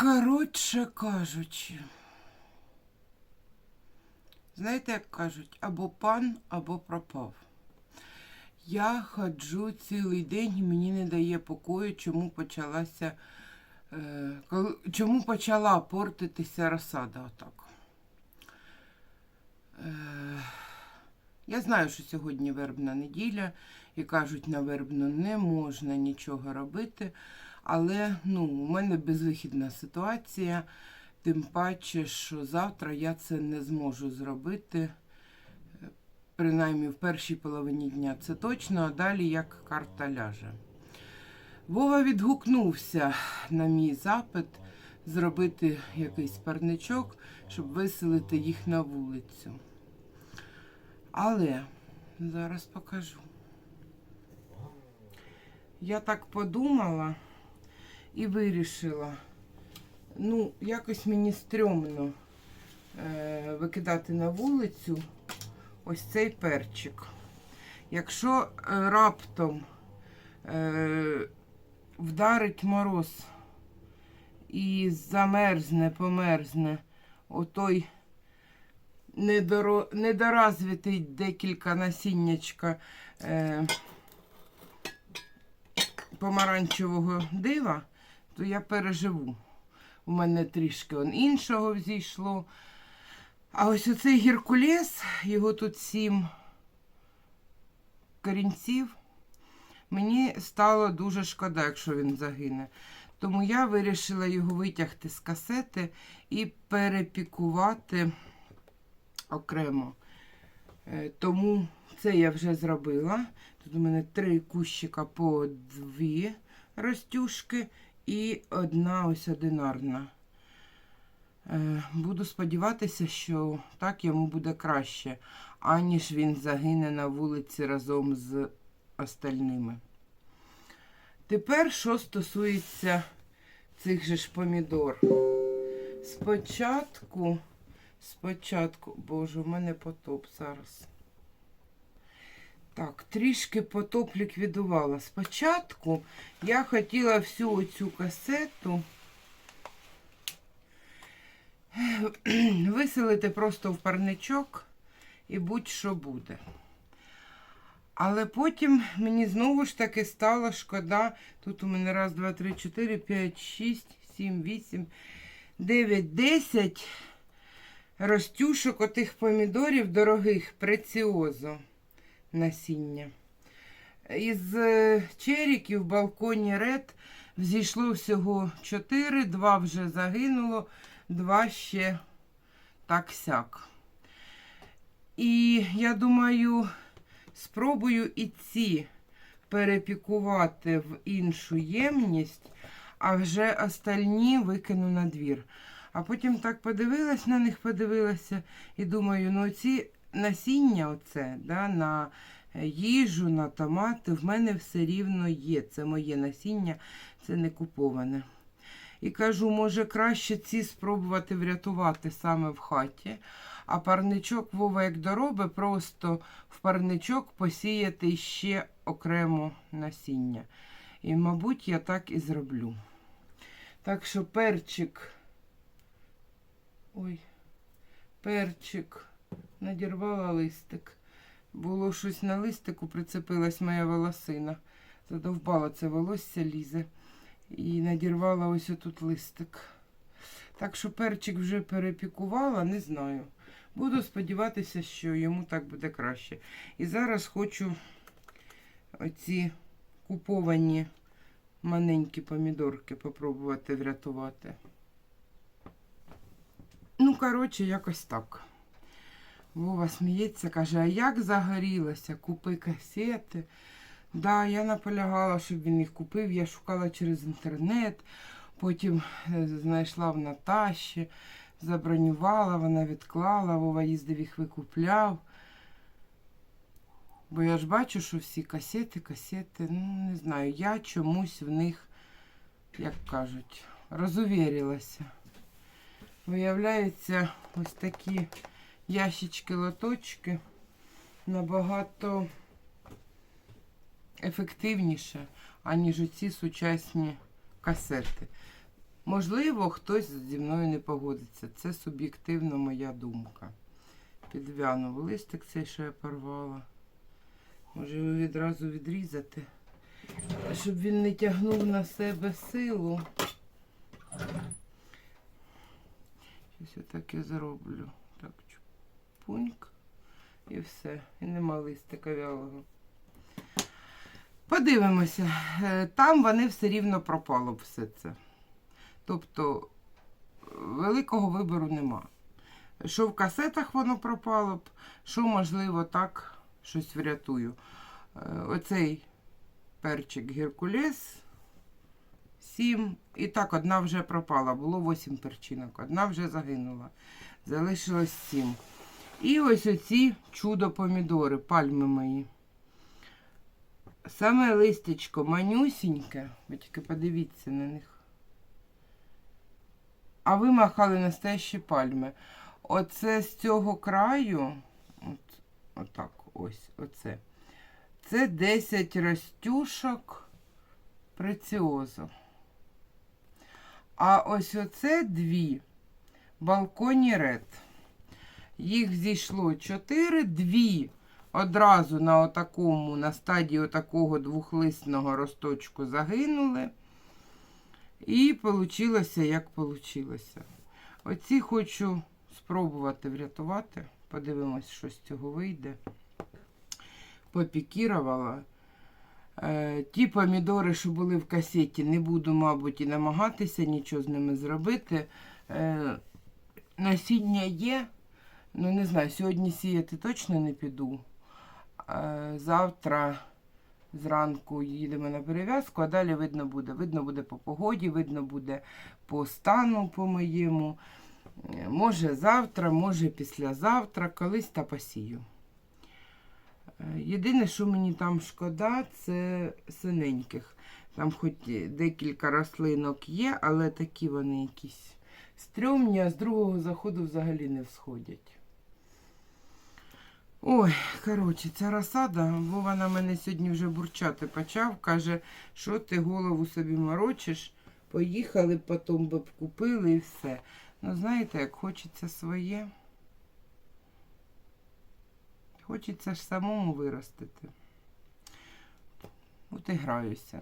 Коротше кажучи, знаєте, як кажуть, або пан, або пропав. Я ходжу цілий день і мені не дає покою, чому почалася. Е, чому почала портитися розсада отак. Е, я знаю, що сьогодні вербна неділя, і кажуть, на вербну не можна нічого робити. Але ну, у мене безвихідна ситуація, тим паче, що завтра я це не зможу зробити, е, принаймні в першій половині дня це точно, а далі як карта ляже. Вова відгукнувся на мій запит зробити якийсь парничок, щоб виселити їх на вулицю. Але зараз покажу. Я так подумала і вирішила, ну, якось мені стрьомно е, викидати на вулицю ось цей перчик. Якщо е, раптом е, вдарить мороз і замерзне, померзне отой недоро, недоразвитий декілька насіннячка е, помаранчевого дива, то я переживу. У мене трішки он іншого взійшло. А ось оцей геркулес, його тут сім корінців. Мені стало дуже шкода, якщо він загине. Тому я вирішила його витягти з касети і перепікувати окремо. Е, Тому це я вже зробила. Тут у мене три кущика по дві ростюшки і одна ось одинарна. Е, Буду сподіватися, що так йому буде краще, аніж він загине на вулиці разом з остальними. Тепер, що стосується цих же ж помідор. Спочатку, спочатку, боже, у мене потоп зараз. Так, трішки потоп ліквідувала. Спочатку я хотіла всю оцю касету виселити просто в парничок і будь-що буде. Але потім мені знову ж таки стало шкода. Тут у мене раз, два, три, чотири, п'ять, шість, сім, вісім, дев'ять, десять ростюшок отих помідорів дорогих, преціозо насіння. Із е, черіків в балконі ред взійшло всього чотири, два вже загинуло, два ще так сяк. І я думаю, спробую і ці перепікувати в іншу ємність, а вже остальні викину на двір. А потім так подивилась на них, подивилася і думаю, ну ці насіння, оце, да, на їжу, на томати, в мене все рівно є. Це моє насіння, це не куповане. І кажу, може краще ці спробувати врятувати саме в хаті. А парничок Вова, як дороби, просто в парничок посіяти ще окремо насіння. І, мабуть, я так і зроблю. Так що перчик. Ой, перчик. Надірвала листик. Було щось на листику, прицепилась моя волосина. Задовбала це волосся лізе. І надірвала ось отут листик. Так що перчик вже перепікувала, не знаю. Буду сподіватися, що йому так буде краще. І зараз хочу оці куповані маленькі помідорки попробувати врятувати. Ну, коротше, якось так. Вова сміється, каже, а як загорілося? Купи касети. Да, я наполягала, щоб він їх купив. Я шукала через інтернет, потім е, знайшла в Наташі, забронювала, вона відклала, Вова їздив їх викупляв. Бо я ж бачу, що всі касети, касети, ну не знаю, я чомусь в них, як кажуть, розувірилася. Виявляється, ось такі ящички-лоточки набагато ефективніше, аніж ці сучасні касети. Можливо, хтось зі мною не погодиться. Це суб'єктивно моя думка. Підв'янув листик цей, що я порвала. Може його відразу відрізати, щоб він не тягнув на себе силу. Щось я так і зроблю. Так, чпуньк. І все. І нема листика вялого. Подивимося. Е, Там вони все рівно пропало б все це. Тобто великого вибору нема. Що в касетах воно пропало б, що, можливо, так щось врятую. Е, Оцей перчик Геркулес 7. І так, одна вже пропала. Було 8 перчинок, одна вже загинула. Залишилось 7. І ось оці чудо-помідори, пальми мої. Саме листячко манюсіньке, ви тільки подивіться на них. А ви махали настоящі пальми. Оце з цього краю, от, отак, ось, оце. Це 10 ростюшок преціозу. А ось оце дві балконі ред. Їх зійшло 4, дві одразу на отакому, на стадії отакого двохлисного росточку загинули. І вийшло, як вийшло. Оці хочу спробувати врятувати. Подивимось, що з цього вийде. Попікірувала. Е, ті помідори, що були в касеті, не буду, мабуть, і намагатися нічого з ними зробити. Е, насіння є. Ну, не знаю, сьогодні сіяти точно не піду. Е, завтра зранку їдемо на перев'язку, а далі видно буде. Видно буде по погоді, видно буде по стану по моєму. Е, Може завтра, може післязавтра, колись та посію. Е, Єдине, що мені там шкода, це синеньких. Там хоч декілька рослинок є, але такі вони якісь стрьомні, а з другого заходу взагалі не всходять. Ой, коротше, ця розсада, Вова на мене сьогодні вже бурчати почав. Каже, що ти голову собі морочиш, поїхали, потім би б купили і все. Ну, знаєте, як хочеться своє. Хочеться ж самому виростити. От і граюся.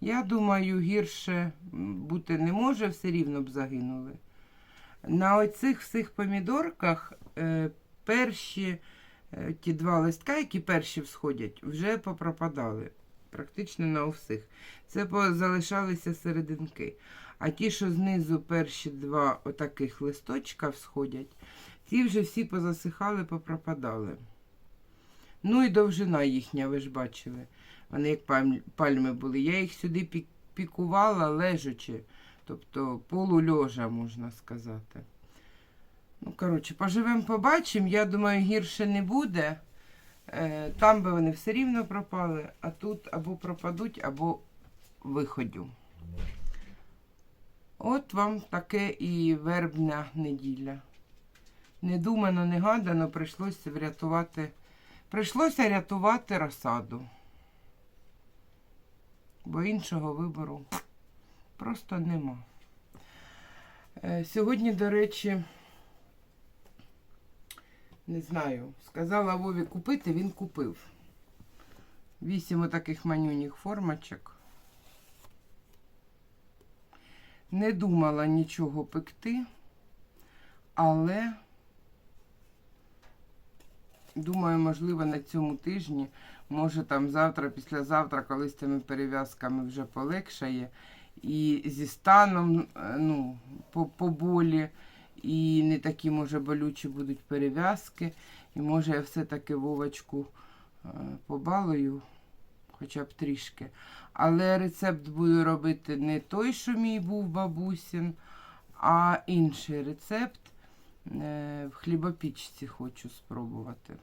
Я думаю, гірше бути не може, все рівно б загинули. На оцих всіх помідорках е, перші ті два листка, які перші всходять, вже попропадали. Практично на всіх. Це залишалися серединки. А ті, що знизу перші два отаких листочка всходять, ті вже всі позасихали, попропадали. Ну і довжина їхня, ви ж бачили. Вони як пальми були. Я їх сюди пікувала лежачи, тобто полульожа, можна сказати. Ну, коротше, поживемо, побачимо. Я думаю, гірше не буде. Е, Там би вони все рівно пропали, а тут або пропадуть, або виходю. От вам таке і вербна неділя. Не думано, не гадано, прийшлося врятувати. Прийшлося рятувати розсаду. Бо іншого вибору просто нема. Е, Сьогодні, до речі, не знаю, сказала Вові купити, він купив. Вісім отаких манюніх формочок. Не думала нічого пекти, але думаю, можливо, на цьому тижні, може там завтра, післязавтра, коли з цими перев'язками вже полегшає. І зі станом, е, ну, по, по болі, і не такі, може, болючі будуть перев'язки. І може я все-таки Вовочку е, побалую, хоча б трішки. Але рецепт буду робити не той, що мій був бабусін, а інший рецепт. Е, В хлібопічці хочу спробувати.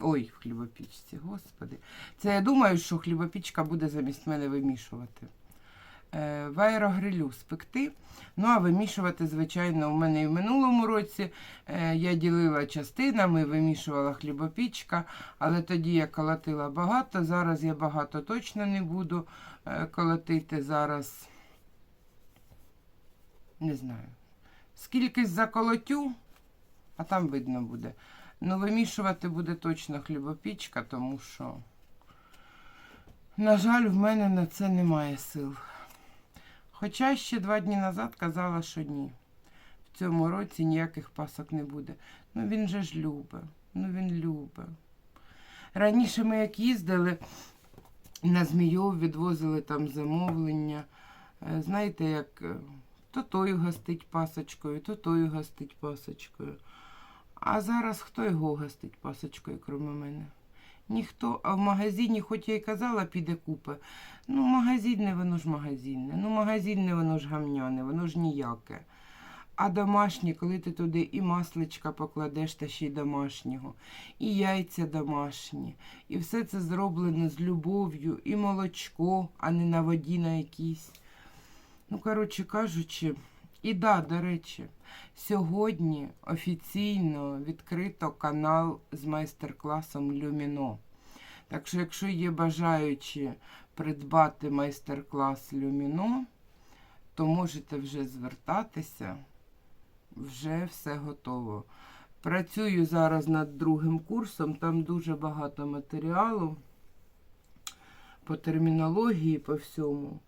Ой, в хлібопічці, господи. Це я думаю, що хлібопічка буде замість мене вимішувати. Е, В спекти. Ну, а вимішувати, звичайно, у мене і в минулому році е, я ділила частинами, вимішувала хлібопічка, але тоді я колотила багато. Зараз я багато точно не буду е, колотити. Зараз Не знаю. Скільки заколотю, а там видно буде. Ну, вимішувати буде точно хлібопічка, тому що, на жаль, в мене на це немає сил. Хоча ще два дні назад казала, що ні. В цьому році ніяких пасок не буде. Ну він же ж любить. Ну він любить. Раніше ми як їздили на Змійов, відвозили там замовлення. Е, Знаєте, як е, то той гостить пасочкою, то той гостить пасочкою. А зараз хто його гостить пасочкою, крім мене? Ніхто, а в магазині, хоч я й казала, піде купи. Ну, магазинне, воно ж магазинне. Ну, магазинне, воно ж гамняне, воно ж ніяке. А домашнє, коли ти туди і масличка покладеш, та ще й домашнього, і яйця домашні, і все це зроблено з любов'ю, і молочко, а не на воді на якійсь. Ну, коротше кажучи, і да, до речі, сьогодні офіційно відкрито канал з майстер-класом Люміно. Так що, якщо є бажаючі придбати майстер-клас Люміно, то можете вже звертатися, вже все готово. Працюю зараз над другим курсом, там дуже багато матеріалу по термінології, по всьому.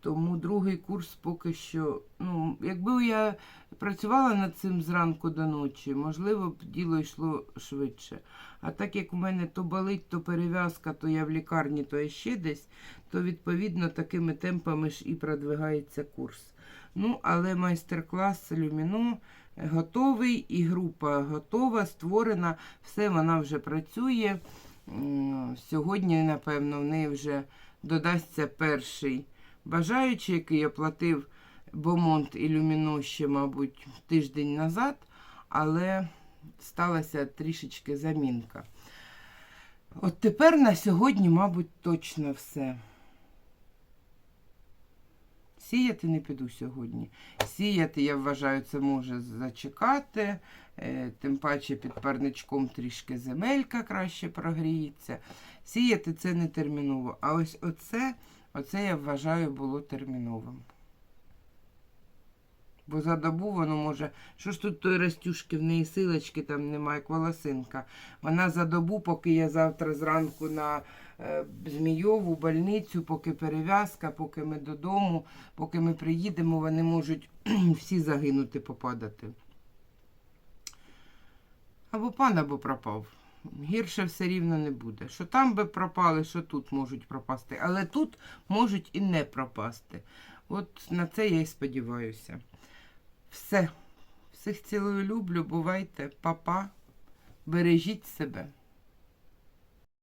Тому другий курс поки що. Ну, якби я працювала над цим зранку до ночі, можливо б діло йшло швидше. А так як у мене то болить, то перев'язка, то я в лікарні, то ще десь, то відповідно такими темпами ж і продвигається курс. Ну, але майстер-клас Люміно готовий, і група готова, створена, все вона вже працює. Сьогодні, напевно, в неї вже додасться перший бажаючий, який оплатив Бомонт і Люміно ще, мабуть, тиждень назад, але сталася трішечки замінка. От тепер на сьогодні, мабуть, точно все. Сіяти не піду сьогодні. Сіяти, я вважаю, це може зачекати. Е, Тим паче під парничком трішки земелька краще прогріється. Сіяти це не терміново. А ось оце, оце я вважаю було терміновим. Бо за добу воно може. Що ж тут той Растюшки, в неї силочки там немає, як волосинка. Вона за добу, поки я завтра зранку на е, Змійову больницю, поки перев'язка, поки ми додому, поки ми приїдемо, вони можуть всі загинути, попадати. Або пан, або пропав. Гірше все рівно не буде. Що там би пропали, що тут можуть пропасти. Але тут можуть і не пропасти. От на це я і сподіваюся. Все. Всіх цілую люблю. Бувайте, папа. Бережіть себе.